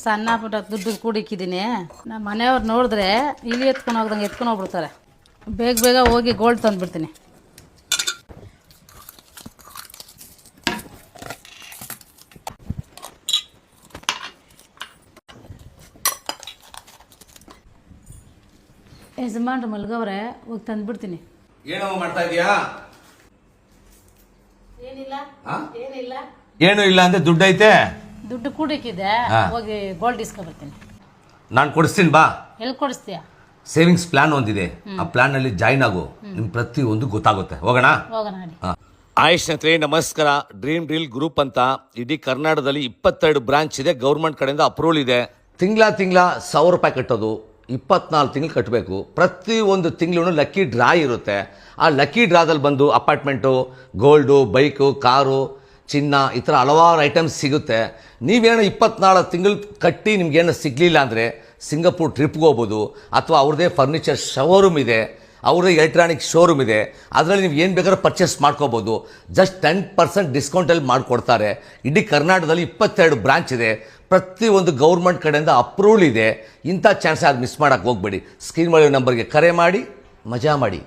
ಸಣ್ಣ ಪುಟ್ಟ ದುಡ್ಡು ಕೂಡಿಕ್ಕಿದ್ದೀನಿ ನಮ್ಮ ಮನೆಯವ್ರು ನೋಡಿದ್ರೆ ಇಲ್ಲಿ ಎತ್ಕೊಂಡು ಹೋಗ್ದಂಗೆ ಎತ್ಕೊಂಡು ಹೋಗ್ಬಿಡ್ತಾರೆ. ಬೇಗ ಬೇಗ ಹೋಗಿ ಗೋಲ್ಡ್ ತಂದುಬಿಡ್ತೀನಿ. ಯಜಮಾನ್ರು ಮಲ್ಗವ್ರೆ ಹೋಗಿ ತಂದ್ಬಿಡ್ತೀನಿ. ಏನೋ ಮಾಡ್ತಾ ಇದೀಯಾ ಏನಿಲ್ಲ? ಏನಿಲ್ಲ? ಏನು ಇಲ್ಲ ಅಂದ್ರೆ ದುಡ್ಡು ಐತೆ ದುಡ್ಡು ಕೂಡಿಕ್ಕಿದೆ ಹಾ. ಹೋಗಿ ಗೋಲ್ಡ್ ಇಸ್ಕೊಬರ್ತೀನಿ ನಾನು ಕೊಡಿಸ್ತೀನಿ ಬಾ. ಎಲ್ಲಿ ಕೊಡಿಸ್ತೀಯ? ಸೇವಿಂಗ್ಸ್ ಪ್ಲಾನ್ ಒಂದಿದೆ. ಆ ಪ್ಲಾನ್ ಅಲ್ಲಿ ಜಾಯ್ನ್ ಆಗು. ನಿಮ್ ಪ್ರತಿ ಒಂದು ಗೊತ್ತಾಗುತ್ತೆ. ಹೋಗೋಣ? ಹೋಗೋಣ ನಡಿ ಆಯ್ ಸ್ನೇಹಿತರೆ ನಮಸ್ಕಾರ. ಡ್ರೀಮ್ ರೀಲ್ ಗ್ರೂಪ್ ಅಂತ ಇಡೀ ಕರ್ನಾಟಕದಲ್ಲಿ ಇಪ್ಪತ್ತೆರಡು ಬ್ರಾಂಚ್ ಇದೆ. ಗೌರ್ಮೆಂಟ್ ಕಡೆಯಿಂದ ಅಪ್ರೂವಲ್ ಇದೆ. ತಿಂಗಳ ತಿಂಗಳ ಸಾವಿರ ರೂಪಾಯಿ ಕಟ್ಟೋದು ಇಪ್ಪತ್ನಾಲ್ಕು ತಿಂಗಳು ಕಟ್ಟಬೇಕು ಪ್ರತಿ ಒಂದು ತಿಂಗಳು ಲಕ್ಕಿ ಡ್ರಾ ಇರುತ್ತೆ. ಆ ಲಕ್ಕಿ ಡ್ರಾದಲ್ಲಿ ಬಂದು ಅಪಾರ್ಟ್ಮೆಂಟು ಗೋಲ್ಡು ಬೈಕು ಕಾರು ಚಿನ್ನ, ಈ ಥರ ಹಲವಾರು ಐಟಮ್ಸ್ ಸಿಗುತ್ತೆ. ನೀವೇನೋ ಇಪ್ಪತ್ನಾಲ್ಕು ತಿಂಗಳು ಕಟ್ಟಿ ನಿಮ್ಗೇನು ಸಿಗಲಿಲ್ಲ ಅಂದರೆ ಸಿಂಗಪುರ್ ಟ್ರಿಪ್ಗೆ ಹೋಗ್ಬೋದು, ಅಥವಾ ಅವ್ರದ್ದೇ ಫರ್ನಿಚರ್ ಶೋರೂಮ್ ಇದೆ ಅವ್ರದೇ ಎಲೆಕ್ಟ್ರಾನಿಕ್ ಶೋರೂಮ್ ಇದೆ, ಅದರಲ್ಲಿ ನೀವು ಏನು ಬೇಕಾದ್ರೂ ಪರ್ಚೇಸ್ ಮಾಡ್ಕೋಬೋದು. ಜಸ್ಟ್ ಟೆನ್ ಪರ್ಸೆಂಟ್ ಡಿಸ್ಕೌಂಟಲ್ಲಿ ಮಾಡಿಕೊಡ್ತಾರೆ. ಇಡೀ ಕರ್ನಾಟಕದಲ್ಲಿ ಇಪ್ಪತ್ತೆರಡು ಬ್ರಾಂಚ್ ಇದೆ. ಪ್ರತಿಯೊಂದು ಗೌರ್ಮೆಂಟ್ ಕಡೆಯಿಂದ ಅಪ್ರೂವಲ್ ಇದೆ. ಇಂಥ ಚಾನ್ಸ್ ಯಾರು ಮಿಸ್ ಮಾಡೋಕ್ಕೆ ಹೋಗಬೇಡಿ. ಸ್ಕ್ರೀನ್ ಮಾಡಿರೋ ನಂಬರ್ಗೆ ಕರೆ ಮಾಡಿ, ಮಜಾ ಮಾಡಿ.